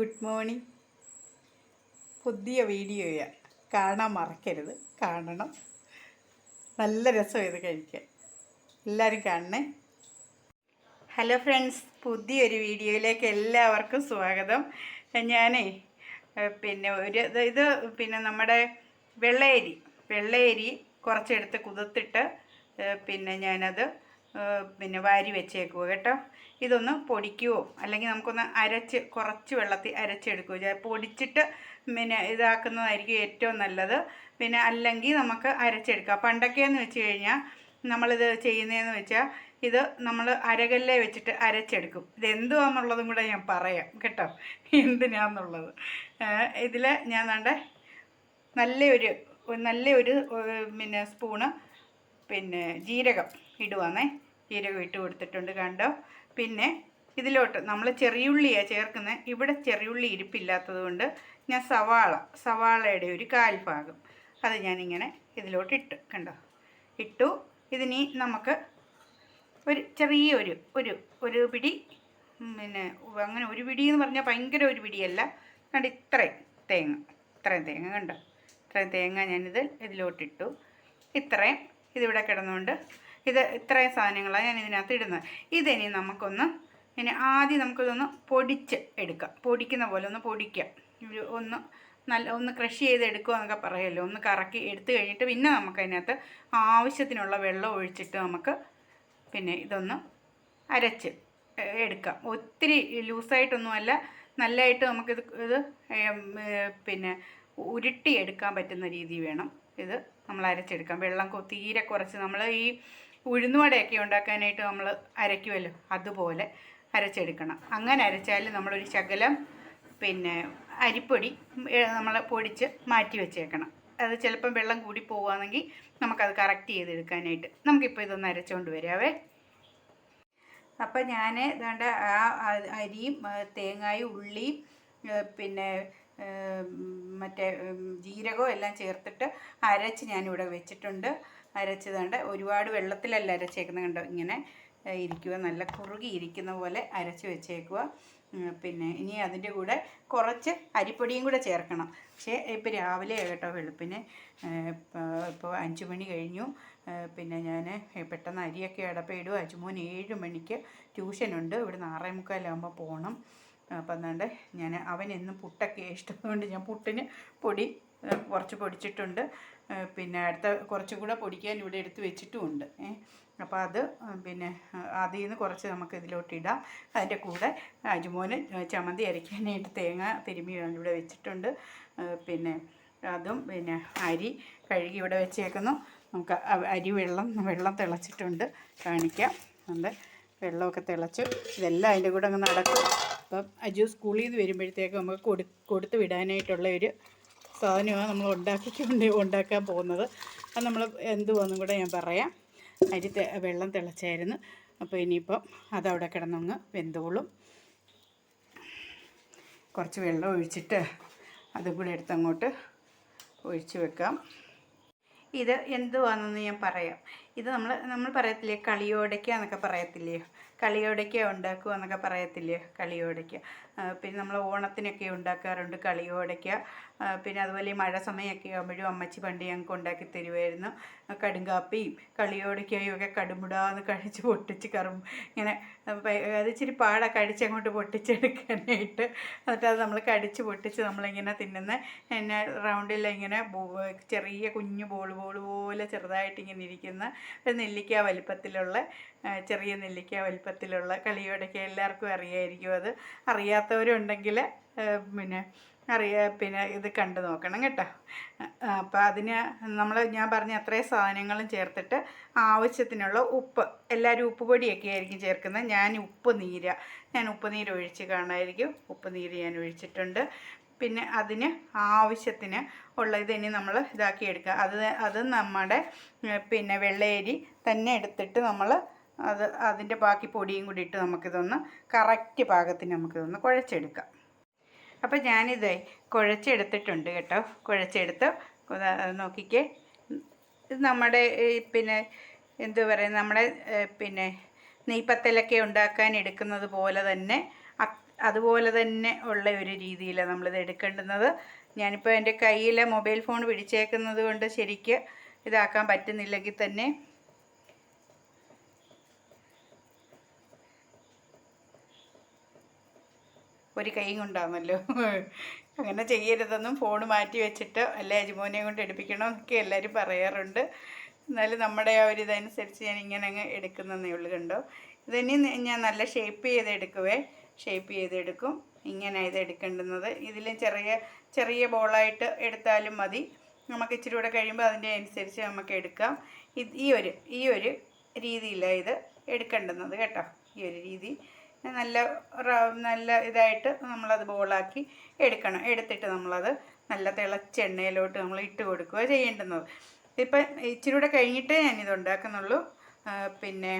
Good morning. പുതിയ വീഡിയോയാ കാണാൻ മറക്കരുത്. കാണണം. നല്ല രസം ഇത് കഴിക്കാൻ. എല്ലാവരും കാണണേ. ഹലോ ഫ്രണ്ട്സ് പുതിയൊരു വീഡിയോയിലേക്ക് എല്ലാവർക്കും സ്വാഗതം. ഞാനേ പിന്നെ ഒരു ഇത് പിന്നെ നമ്മുടെ വെള്ളയരി. വെള്ളയരി കുറച്ചെടുത്ത് കുതിർത്തിട്ട് പിന്നെ ഞാനത് പിന്നെ വാരി വെച്ചേക്കുക കേട്ടോ? ഇതൊന്ന് പൊടിക്കുവോ? അല്ലെങ്കിൽ നമുക്കൊന്ന് അരച്ച് കുറച്ച് വെള്ളത്തിൽ അരച്ചെടുക്കുകയോ പൊടിച്ചിട്ട് പിന്നെ ഇതാക്കുന്നതായിരിക്കും ഏറ്റവും നല്ലത്. പിന്നെ അല്ലെങ്കിൽ നമുക്ക് അരച്ചെടുക്കാം. പണ്ടൊക്കെയെന്ന് വെച്ച് കഴിഞ്ഞാൽ നമ്മളിത് ചെയ്യുന്നതെന്ന് വെച്ചാൽ ഇത് നമ്മൾ അരകല്ലേ വെച്ചിട്ട് അരച്ചെടുക്കും. ഇത് എന്തുവാന്നുള്ളതും കൂടെ ഞാൻ പറയാം കേട്ടോ. എന്തിനാന്നുള്ളത്. ഇതിൽ ഞാൻ വേണ്ട നല്ലൊരു നല്ലൊരു പിന്നെ സ്പൂണ് പിന്നെ ജീരകം ഇടുവാന്നേ. ജീരകം ഇട്ട് കൊടുത്തിട്ടുണ്ട് കണ്ടോ? പിന്നെ ഇതിലോട്ട് നമ്മൾ ചെറിയുള്ളിയാണ് ചേർക്കുന്നത് ഇവിടെ ചെറിയുള്ളി ഇരിപ്പില്ലാത്തത് കൊണ്ട് ഞാൻ സവാള സവാളയുടെ ഒരു കാൽ ഭാഗം അത് ഞാനിങ്ങനെ ഇതിലോട്ട് ഇട്ട് കണ്ടോ? ഇട്ടു. ഇതിനി നമുക്ക് ഒരു ചെറിയൊരു ഒരു ഒരു പിടി പിന്നെ അങ്ങനെ ഒരു പിടി എന്ന് പറഞ്ഞാൽ ഭയങ്കര ഒരു പിടിയല്ല. കണ്ട്? ഇത്രയും തേങ്ങ ഇത്രയും തേങ്ങ കണ്ടോ? ഇത്രയും തേങ്ങ ഞാനിത് ഇതിലോട്ടിട്ടു. ഇത്രയും ഇതിവിടെ കിടന്നുകൊണ്ട് ഇത് ഇത്രയും സാധനങ്ങളാണ് ഞാൻ ഇതിനകത്ത് ഇടുന്നത്. ഇതിനി നമുക്കൊന്ന് ഇനി ആദ്യം നമുക്കിതൊന്ന് പൊടിച്ച് എടുക്കാം. പൊടിക്കുന്ന പോലെ ഒന്ന് പൊടിക്കാം. ഒരു ഒന്ന് നല്ല ഒന്ന് ക്രഷ് ചെയ്ത് എടുക്കുക എന്നൊക്കെ പറയുമല്ലോ ഒന്ന് കറക്കി എടുത്തു കഴിഞ്ഞിട്ട് പിന്നെ നമുക്ക് അതിനകത്ത് ആവശ്യത്തിനുള്ള വെള്ളം ഒഴിച്ചിട്ട് നമുക്ക് പിന്നെ ഇതൊന്ന് അരച്ച് എടുക്കാം. ഒത്തിരി ലൂസായിട്ടൊന്നുമല്ല. നല്ലതായിട്ട് നമുക്കിത് ഇത് പിന്നെ ഉരുട്ടി എടുക്കാൻ പറ്റുന്ന രീതി വേണം. ഇത് നമ്മൾ അരച്ചെടുക്കാം. വെള്ളം തീരെ കുറച്ച് നമ്മൾ ഈ ഉഴുന്നുവടയൊക്കെ ഉണ്ടാക്കാനായിട്ട് നമ്മൾ അരയ്ക്കുമല്ലോ അതുപോലെ അരച്ചെടുക്കണം. അങ്ങനെ അരച്ചാൽ നമ്മളൊരു ശകലം പിന്നെ അരിപ്പൊടി നമ്മൾ പൊടിച്ച് മാറ്റി വെച്ചേക്കണം. അത് ചിലപ്പം വെള്ളം കൂടി പോവുകയാണെങ്കിൽ നമുക്കത് കറക്റ്റ് ചെയ്തെടുക്കാനായിട്ട്. നമുക്കിപ്പോൾ ഇതൊന്ന് അരച്ചുകൊണ്ട് വരാവേ. അപ്പം ഞാൻ ഇതാണ്ട് ആ അരിയും തേങ്ങായും ഉള്ളിയും പിന്നെ മറ്റേ ജീരകവും എല്ലാം ചേർത്തിട്ട് അരച്ച് ഞാനിവിടെ വെച്ചിട്ടുണ്ട്. അരച്ചതുകൊണ്ട് ഒരുപാട് വെള്ളത്തിലല്ല അരച്ചേക്കുന്നത് കണ്ടോ? ഇങ്ങനെ ഇരിക്കുക. നല്ല കുറുകി ഇരിക്കുന്ന പോലെ അരച്ച് വെച്ചേക്കുക. പിന്നെ ഇനി അതിന്റെ കൂടെ കുറച്ച് അരിപ്പൊടിയും കൂടെ ചേർക്കണം. പക്ഷേ ഇപ്പോൾ രാവിലെ കേട്ടോ വെളുപ്പിന് ഇപ്പോൾ അഞ്ച് മണി കഴിഞ്ഞു. പിന്നെ ഞാൻ പെട്ടെന്ന് അരിയൊക്കെ അടപ്പയിടും അജുമോൻ ഏഴ് മണിക്ക് ട്യൂഷനുണ്ട്. ഇവിടുന്ന് ആറേ മുക്കാലാകുമ്പോൾ പോകണം അപ്പം എന്നാണ്ട് ഞാൻ അവൻ എന്നും പുട്ടൊക്കെ ഇഷ്ടമുണ്ട് ഞാൻ പുട്ടിന് പൊടി കുറച്ച് പൊടിച്ചിട്ടുണ്ട്. പിന്നെ അടുത്ത കുറച്ചും കൂടെ പൊടിക്കാൻ ഇവിടെ എടുത്ത് വെച്ചിട്ടുമുണ്ട്. അപ്പോൾ അത് പിന്നെ അതിൽ നിന്ന് കുറച്ച് നമുക്ക് ഇതിലോട്ട് ഇടാം. അതിന്റെ കൂടെ അജുമോന് ചമ്മന്തി അരയ്ക്കാനായിട്ട് തേങ്ങ തിരുമ്മി ഇവിടെ വെച്ചിട്ടുണ്ട്. പിന്നെ അതും പിന്നെ അരി കഴുകി ഇവിടെ വെച്ചേക്കുന്നു. നമുക്ക് അരി വെള്ളം വെള്ളം തിളച്ചിട്ടുണ്ട്. കാണിക്കാം. അത് വെള്ളമൊക്കെ തിളച്ചു. ഇതെല്ലാം അതിന്റെ കൂടെ അങ്ങ് നടക്കും. അപ്പം അജു സ്കൂളിൽ നിന്ന് വരുമ്പോഴത്തേക്ക് നമുക്ക് കൊടു കൊടുത്ത് വിടാനായിട്ടുള്ള ഒരു സാധനമാണ് നമ്മൾ ഉണ്ടാക്കിക്കൊണ്ട് ഉണ്ടാക്കാൻ പോകുന്നത്. അത് നമ്മൾ എന്തുവാന്നും കൂടെ ഞാൻ പറയാം. അരി വെള്ളം തിളച്ചായിരുന്നു. അപ്പോൾ ഇനിയിപ്പം അതവിടെ കിടന്നങ്ങ് വെന്തോളും. കുറച്ച് വെള്ളം ഒഴിച്ചിട്ട് അതും കൂടെ എടുത്തങ്ങോട്ട് ഒഴിച്ച് വെക്കാം. ഇത് എന്തുവാണെന്ന് ഞാൻ പറയാം. ഇത് നമ്മൾ നമ്മൾ പറയത്തില്ലേ കളിയോടയ്ക്ക എന്നൊക്കെ പറയത്തില്ലേ? കളിയോടയ്ക്ക ഉണ്ടാക്കുക എന്നൊക്കെ പറയത്തില്ലേ? കളിയോടയ്ക്ക പിന്നെ നമ്മൾ ഓണത്തിനൊക്കെ ഉണ്ടാക്കാറുണ്ട് കളിയോടയ്ക്ക പിന്നെ അതുപോലെ ഈ മഴ സമയമൊക്കെ ആകുമ്പോഴും അമ്മച്ചി പണ്ടി ഞങ്ങൾക്ക് ഉണ്ടാക്കി തരുമായിരുന്നു. കടുങ്കാപ്പിയും കളിയോടയ്ക്കയും ഒക്കെ കടുമുടാന്ന് കഴിച്ച് പൊട്ടിച്ച് കറും. ഇങ്ങനെ അത് ഇച്ചിരി പാടാ കടിച്ചങ്ങോട്ട് പൊട്ടിച്ചെടുക്കാനായിട്ട്. എന്നിട്ട് അത് നമ്മൾ കടിച്ച് പൊട്ടിച്ച് നമ്മളിങ്ങനെ തിന്നുന്ന എന്നെ റൗണ്ടിൽ ഇങ്ങനെ ചെറിയ കുഞ്ഞു ബോൾ ബോൾ പോലെ ചെറുതായിട്ട് ഇങ്ങനെ ഇരിക്കുന്ന ഒരു നെല്ലിക്ക വലിപ്പത്തിലുള്ള ചെറിയ നെല്ലിക്ക വലിപ്പത്തിലുള്ള കളിയോടൊക്കെ എല്ലാവർക്കും അറിയായിരിക്കും. അത് അറിയാത്തവരുണ്ടെങ്കിൽ പിന്നെ അറിയാ പിന്നെ ഇത് കണ്ടു നോക്കണം കേട്ടോ. അപ്പോൾ അതിന് നമ്മൾ ഞാൻ പറഞ്ഞ അത്രയും സാധനങ്ങളും ചേർത്തിട്ട് ആവശ്യത്തിനുള്ള ഉപ്പ് എല്ലാവരും ഉപ്പ് പൊടിയൊക്കെ ആയിരിക്കും ചേർക്കുന്നത്. ഞാൻ ഉപ്പ് നീര ഞാൻ ഉപ്പ് നീര് ഒഴിച്ച് കാണാമായിരിക്കും ഉപ്പ് നീര് ഞാൻ ഒഴിച്ചിട്ടുണ്ട്. പിന്നെ അതിന് ആവശ്യത്തിന് ഉള്ള ഇത് ഇനി നമ്മൾ ഇതാക്കി എടുക്കുക. അത് അത് നമ്മുടെ പിന്നെ വെള്ളയരി തന്നെ എടുത്തിട്ട് നമ്മൾ അത് അതിന്റെ ബാക്കി പൊടിയും കൂടി ഇട്ട് നമുക്കിതൊന്ന് കറക്റ്റ് പാകത്തിന് നമുക്കിതൊന്ന് കുഴച്ചെടുക്കാം. അപ്പോൾ ഞാനിത് കുഴച്ചെടുത്തിട്ടുണ്ട് കേട്ടോ. കുഴച്ചെടുത്ത് നോക്കിക്കേ. ഇത് നമ്മുടെ പിന്നെ എന്തു പറയുക നമ്മുടെ പിന്നെ നെയ്പ്പത്തലൊക്കെ ഉണ്ടാക്കാൻ എടുക്കുന്നത് പോലെ തന്നെ അതുപോലെ തന്നെ ഉള്ള ഒരു രീതിയിലാണ് നമ്മളിത് എടുക്കേണ്ടുന്നത്. ഞാനിപ്പോൾ എന്റെ കയ്യിൽ മൊബൈൽ ഫോൺ പിടിച്ചേക്കുന്നത് കൊണ്ട് ശരിക്ക് ഇതാക്കാൻ പറ്റുന്നില്ലെങ്കിൽ തന്നെ ഒരു കൈ കൊണ്ടാണല്ലോ. അങ്ങനെ ചെയ്യരുതെന്നും ഫോൺ മാറ്റി വെച്ചിട്ട് അല്ലെ അജിമോനെ കൊണ്ട് എടുപ്പിക്കണമെന്നൊക്കെ എല്ലാവരും പറയാറുണ്ട്. എന്നാലും നമ്മുടെ ആ ഒരു ഇതനുസരിച്ച് ഞാൻ ഇങ്ങനെ അങ്ങ് എടുക്കുന്നതേ ഉള്ളൂ കണ്ടോ. ഇതിനി ഞാൻ നല്ല ഷേപ്പ് ചെയ്ത് എടുക്കുവേ ഷേപ്പ് ചെയ്തെടുക്കും. ഇങ്ങനെ ഇത് എടുക്കേണ്ടുന്നത്. ഇതിൽ ചെറിയ ചെറിയ ബോളായിട്ട് എടുത്താലും മതി. നമുക്ക് ഇച്ചിരി കൂടെ കഴിയുമ്പോൾ അതിന്റെ അനുസരിച്ച് നമുക്ക് എടുക്കാം. ഈ ഒരു ഈ ഒരു രീതിയിലാണ് ഇത് എടുക്കേണ്ടുന്നത് കേട്ടോ. ഈ ഒരു രീതി. നല്ല നല്ല ഇതായിട്ട് നമ്മളത് ബോളാക്കി എടുക്കണം. എടുത്തിട്ട് നമ്മളത് നല്ല തിളച്ച എണ്ണയിലോട്ട് നമ്മൾ ഇട്ട് കൊടുക്കുക ചെയ്യേണ്ടുന്നത്. ഇപ്പം ഇച്ചിരി കൂടെ കഴിഞ്ഞിട്ടേ ഞാനിത് ഉണ്ടാക്കുന്നുള്ളൂ. പിന്നെ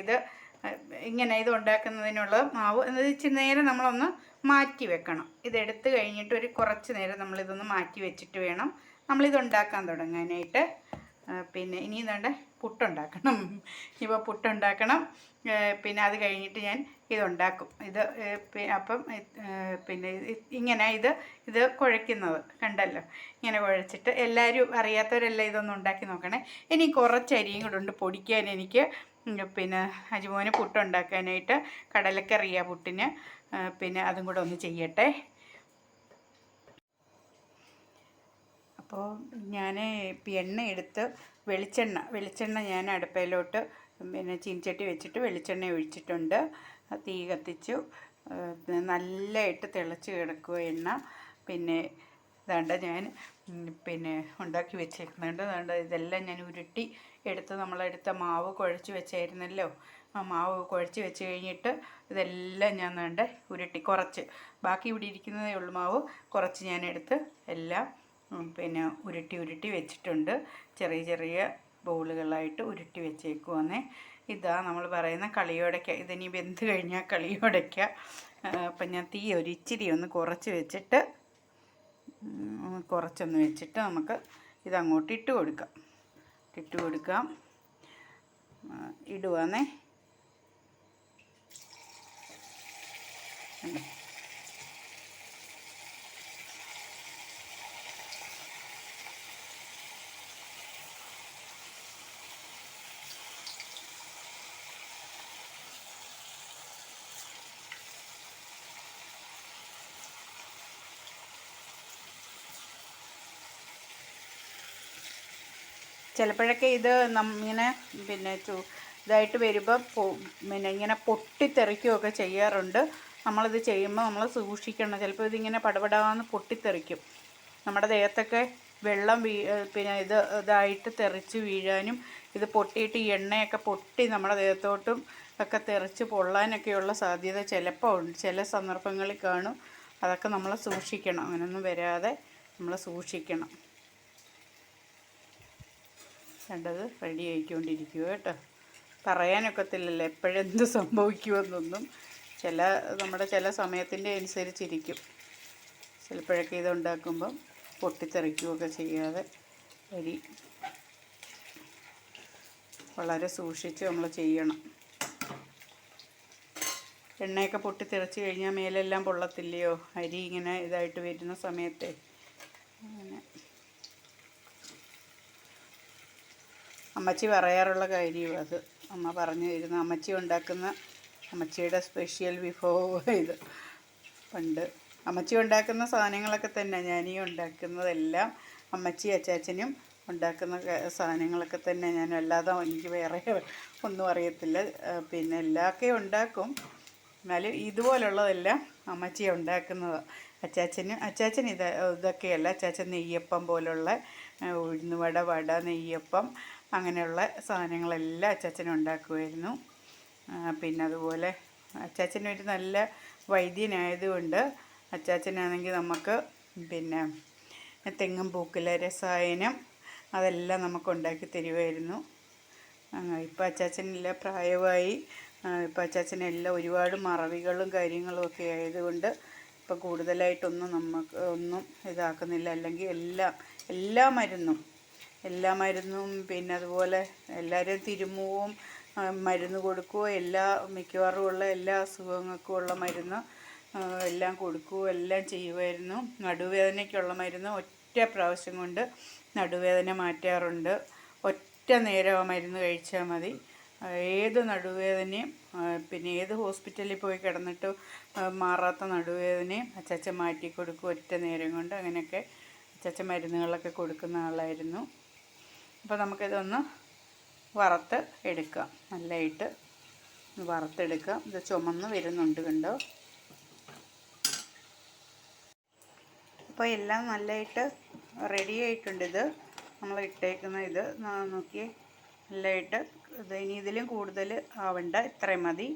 ഇത് ഇങ്ങനെ ഇത് ഉണ്ടാക്കുന്നതിനുള്ള മാവ് എന്നത് ഇച്ചിരി നേരം നമ്മളൊന്ന് മാറ്റി വെക്കണം. ഇതെടുത്ത് കഴിഞ്ഞിട്ട് ഒരു കുറച്ച് നേരം നമ്മളിതൊന്ന് മാറ്റി വെച്ചിട്ട് വേണം നമ്മളിത് ഉണ്ടാക്കാൻ തുടങ്ങാനായിട്ട്. പിന്നെ ഇനി ഇതാണ്ട് പുട്ടുണ്ടാക്കണം. ഇപ്പോൾ പുട്ടുണ്ടാക്കണം. പിന്നെ അത് കഴിഞ്ഞിട്ട് ഞാൻ ഇതുണ്ടാക്കും. ഇത് അപ്പം പിന്നെ ഇങ്ങനെ ഇത് ഇത് കുഴയ്ക്കുന്നത് കണ്ടല്ലോ? ഇങ്ങനെ കുഴച്ചിട്ട് എല്ലാവരും അറിയാത്തവരെല്ലാം ഇതൊന്നും ഉണ്ടാക്കി നോക്കണേ. ഇനി കുറച്ച് അരിയും കൂടെ ഉണ്ട് പൊടിക്കാൻ എനിക്ക്. പിന്നെ അജുമോന് പുട്ടുണ്ടാക്കാനായിട്ട് കടലക്കറിയാ പുട്ടിന്. പിന്നെ അതും കൂടെ ഒന്ന് ചെയ്യട്ടെ. അപ്പോൾ ഞാൻ എണ്ണ എടുത്ത് വെളിച്ചെണ്ണ വെളിച്ചെണ്ണ ഞാൻ അടുപ്പയിലോട്ട് പിന്നെ ചീനിച്ചട്ടി വെച്ചിട്ട് വെളിച്ചെണ്ണ ഒഴിച്ചിട്ടുണ്ട്. തീ കത്തിച്ചു. നല്ലതായിട്ട് തിളച്ച് കിടക്കുക എണ്ണ. പിന്നെ ഇതാണ്ട് ഞാൻ പിന്നെ ഉണ്ടാക്കി വെച്ചേക്കുന്നുണ്ട് അതുകൊണ്ട് ഇതെല്ലാം ഞാൻ ഉരുട്ടി എടുത്ത് നമ്മളെടുത്ത മാവ് കുഴച്ച് വെച്ചായിരുന്നല്ലോ. ആ മാവ് കുഴച്ച് വെച്ച് കഴിഞ്ഞിട്ട് ഇതെല്ലാം ഞാൻ വേണ്ട ഉരുട്ടി കുറച്ച്. ബാക്കി ഇവിടെ ഇരിക്കുന്നതേ ഉള്ളൂ മാവ്. കുറച്ച് ഞാൻ എടുത്ത് എല്ലാം പിന്നെ ഉരുട്ടി ഉരുട്ടി വെച്ചിട്ടുണ്ട്. ചെറിയ ചെറിയ ബോളുകളായിട്ട് ഉരുട്ടി വെച്ചേക്കുവാന്നേ. ഇതാ നമ്മൾ പറയുന്ന കളിയോടയ്ക്ക ഇതിനി വെന്ത് കഴിഞ്ഞാൽ കളിയോടയ്ക്ക. അപ്പം ഞാൻ തീ ഒരു ഇച്ചിരി ഒന്ന് കുറച്ച് വെച്ചിട്ട് കുറച്ചൊന്ന് വെച്ചിട്ട് നമുക്ക് ഇതങ്ങോട്ട് ഇട്ട് കൊടുക്കാം. ഇട്ട് കൊടുക്കാം. ഇടുവാന്നേ. ചിലപ്പോഴൊക്കെ ഇത് ഇങ്ങനെ പിന്നെ ഇതായിട്ട് വരുമ്പോൾ പിന്നെ ഇങ്ങനെ പൊട്ടിത്തെറിക്കുകയൊക്കെ ചെയ്യാറുണ്ട്. നമ്മളിത് ചെയ്യുമ്പോൾ നമ്മൾ സൂക്ഷിക്കണം. ചിലപ്പോൾ ഇതിങ്ങനെ പടപടാന്ന് പൊട്ടിത്തെറിക്കും. നമ്മുടെ ദേഹത്തൊക്കെ വെള്ളം വീ പിന്നെ ഇത് ഇതായിട്ട് തെറിച്ച് വീഴാനും ഇത് പൊട്ടിയിട്ട് ഈ എണ്ണയൊക്കെ പൊട്ടി നമ്മുടെ ദേഹത്തോട്ടും ഒക്കെ തെറിച്ച് പൊള്ളാനൊക്കെയുള്ള സാധ്യത ചിലപ്പോൾ ഉണ്ട്. ചില സന്ദർഭങ്ങളിൽ കാണും. അതൊക്കെ നമ്മൾ സൂക്ഷിക്കണം. അങ്ങനെയൊന്നും വരാതെ നമ്മൾ സൂക്ഷിക്കണം. കണ്ടത് റെഡി ആയിക്കൊണ്ടിരിക്കുക കേട്ടോ. പറയാനൊക്കത്തില്ലല്ലോ എപ്പോഴെന്ത് സംഭവിക്കുമെന്നൊന്നും. ചില നമ്മുടെ ചില സമയത്തിന്റെ അനുസരിച്ചിരിക്കും. ചിലപ്പോഴൊക്കെ ഇത് ഉണ്ടാക്കുമ്പം പൊട്ടിത്തെറിക്കുകയൊക്കെ ചെയ്യാതെ അരി വളരെ സൂക്ഷിച്ച് നമ്മൾ ചെയ്യണം. എണ്ണയൊക്കെ പൊട്ടിത്തെറിച്ച് കഴിഞ്ഞാൽ മേലെല്ലാം പൊള്ളത്തില്ലയോ? അരി ഇങ്ങനെ ഇതായിട്ട് വരുന്ന സമയത്തെ അങ്ങനെ അമ്മച്ചി പറയാറുള്ള കാര്യവും അത്. അമ്മ പറഞ്ഞു തരുന്ന അമ്മച്ചി ഉണ്ടാക്കുന്ന അമ്മച്ചിയുടെ സ്പെഷ്യൽ വിഭവം ഇത്. പണ്ട് അമ്മച്ചി ഉണ്ടാക്കുന്ന സാധനങ്ങളൊക്കെ തന്നെ ഞാനീ ഉണ്ടാക്കുന്നതെല്ലാം അമ്മച്ചി അച്ചാച്ചനും ഉണ്ടാക്കുന്ന സാധനങ്ങളൊക്കെ തന്നെ ഞാൻ അല്ലാതെ എനിക്ക് വേറെ ഒന്നും അറിയത്തില്ല. പിന്നെ എല്ലാമൊക്കെ ഉണ്ടാക്കും. എന്നാലും ഇതുപോലുള്ളതെല്ലാം അമ്മച്ചി ഉണ്ടാക്കുന്നത്. അച്ചാച്ചന് അച്ചാച്ചൻ ഇത് ഇതൊക്കെയല്ല അച്ചാച്ചൻ നെയ്യപ്പം പോലുള്ള ഉഴുന്നുവട വട നെയ്യപ്പം അങ്ങനെയുള്ള സാധനങ്ങളെല്ലാം അച്ചാച്ചൻ ഉണ്ടാക്കുമായിരുന്നു. പിന്നെ അതുപോലെ അച്ചാച്ചൻ ഒരു നല്ല വൈദ്യനായതുകൊണ്ട് അച്ചാച്ചനാണെങ്കിൽ നമുക്ക് പിന്നെ തെങ്ങും പൂക്കില രസായനം അതെല്ലാം നമുക്ക് ഉണ്ടാക്കി തരുമായിരുന്നു. ഇപ്പോൾ അച്ചാച്ചനെല്ലാം പ്രായമായി. ഇപ്പം അച്ചാച്ചനെല്ലാം ഒരുപാട് മറവികളും കാര്യങ്ങളും ഒക്കെ ആയതുകൊണ്ട് ഇപ്പം കൂടുതലായിട്ടൊന്നും നമുക്ക് ഒന്നും ഇതാക്കുന്നില്ല. അല്ലെങ്കിൽ എല്ലാം എല്ലാ മരുന്നും എല്ലാ മരുന്നും പിന്നെ അതുപോലെ എല്ലാവരും തിരുമുവും മരുന്ന് കൊടുക്കുകയോ എല്ലാ മിക്കവാറും ഉള്ള എല്ലാ അസുഖങ്ങൾക്കും ഉള്ള മരുന്ന് എല്ലാം കൊടുക്കുകയും എല്ലാം ചെയ്യുമായിരുന്നു. നടുവേദനയ്ക്കുള്ള മരുന്ന് ഒറ്റ പ്രാവശ്യം കൊണ്ട് നടുവേദന മാറ്റാറുണ്ട്. ഒറ്റ നേരം മരുന്ന് കഴിച്ചാൽ മതി. ഏത് നടുവേദനയും പിന്നെ ഏത് ഹോസ്പിറ്റലിൽ പോയി കിടന്നിട്ട് മാറാത്ത നടുവേദനയും അച്ചാച്ച മാറ്റി കൊടുക്കും ഒറ്റ നേരം കൊണ്ട്. അങ്ങനെയൊക്കെ അച്ചാച്ച മരുന്നുകളൊക്കെ കൊടുക്കുന്ന ആളായിരുന്നു. അപ്പോൾ നമുക്കിതൊന്ന് വറുത്ത് എടുക്കാം. നല്ലതായിട്ട് വറുത്തെടുക്കാം. ഇത് ചുമന്ന് വരുന്നുണ്ട് കണ്ടോ? അപ്പോൾ എല്ലാം നല്ലതായിട്ട് റെഡി ആയിട്ടുണ്ട് ഇത്. നമ്മൾ ഇട്ടേക്കുന്ന ഇത് നോക്കി. നല്ലതായിട്ട് ഇത് ഇനി ഇതിലും കൂടുതൽ ആവണ്ട. ഇത്രയും മതി.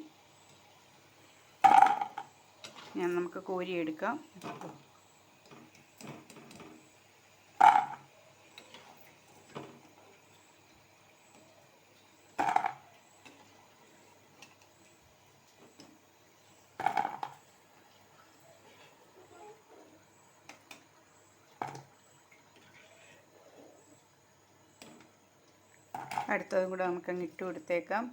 ഞാൻ നമുക്ക് കോരിയെടുക്കാം. അടുത്തതും കൂടെ നമുക്കങ്ങ് ഇട്ട് കൊടുത്തേക്കാം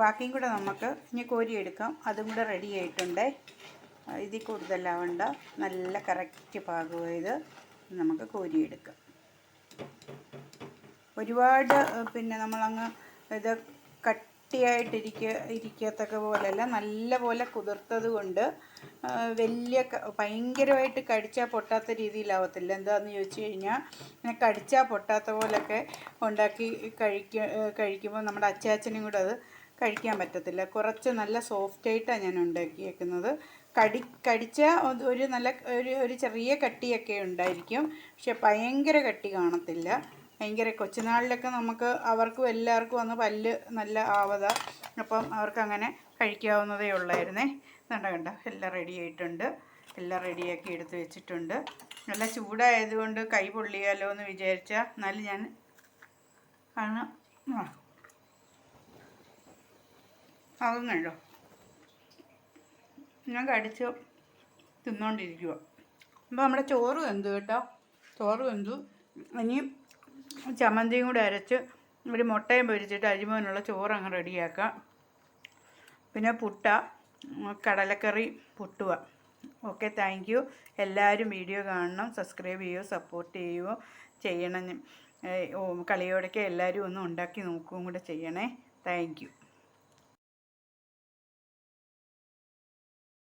ബാക്കിയും കൂടെ നമുക്ക് ഇനി കോരിയെടുക്കാം. അതും കൂടെ റെഡി ആയിട്ടുണ്ടേ. ഇതിൽ കൂടുതലാവണ്ട നല്ല കറക്റ്റ് പാകമായത് നമുക്ക് കോരിയെടുക്കാം. ഒരുപാട് പിന്നെ നമ്മളങ്ങ് ഇത് കട്ടിയായിട്ടിരിക്ക ഇരിക്കത്തക്ക പോലെയല്ല നല്ല പോലെ കുതിർത്തത് കൊണ്ട് വലിയ ഭയങ്കരമായിട്ട് കടിച്ചാൽ പൊട്ടാത്ത രീതിയിലാവത്തില്ല. എന്താണെന്ന് ചോദിച്ചു കഴിഞ്ഞാൽ ഇങ്ങനെ കടിച്ചാൽ പൊട്ടാത്ത പോലൊക്കെ ഉണ്ടാക്കി കഴിക്ക കഴിക്കുമ്പോൾ നമ്മുടെ അച്ചാച്ചനും കൂടെ അത് കഴിക്കാൻ പറ്റത്തില്ല. കുറച്ച് നല്ല സോഫ്റ്റായിട്ടാണ് ഞാൻ ഉണ്ടാക്കിയേക്കുന്നത്. കടി കടിച്ച ഒരു നല്ല ഒരു ഒരു ചെറിയ കട്ടിയൊക്കെ ഉണ്ടായിരിക്കും. പക്ഷെ ഭയങ്കര കട്ടി കാണത്തില്ല. ഭയങ്കര കൊച്ചുനാളിലൊക്കെ നമുക്ക് അവർക്കും എല്ലാവർക്കും അന്ന് പല്ല് നല്ല ആവത. അപ്പം അവർക്കങ്ങനെ കഴിക്കാവുന്നതേ ഉള്ളായിരുന്നേ. കണ്ട കണ്ട? എല്ലാം റെഡി ആയിട്ടുണ്ട്. എല്ലാം റെഡിയാക്കി എടുത്ത് വെച്ചിട്ടുണ്ട്. നല്ല ചൂടായതുകൊണ്ട് കൈ പൊള്ളിയാലോ എന്ന് വിചാരിച്ചാൽ എന്നാലും ഞാൻ കാരണം ആ ആകുന്നുണ്ടോ ഞാൻ കടിച്ച് തിന്നുകൊണ്ടിരിക്കുക അപ്പോൾ നമ്മുടെ ചോറ് വെന്തു കേട്ടോ. ചോറ് വെന്തു. ഇനി ചമ്മന്തിയും കൂടി അരച്ച് ഒരു മുട്ടയും പൊരിച്ചിട്ട് അരിമോനുള്ള ചോറ് അങ്ങ് റെഡിയാക്കാം. പിന്നെ പുട്ട കടലക്കറി പുട്ടുക ഓക്കെ താങ്ക് യു. എല്ലാവരും വീഡിയോ കാണണം സബ്സ്ക്രൈബ് ചെയ്യുക സപ്പോർട്ട് ചെയ്യുക ചെയ്യണം. കളിയോടൊക്കെ എല്ലാവരും ഒന്ന് ഉണ്ടാക്കി നോക്കുകയും കൂടെ ചെയ്യണേ. താങ്ക്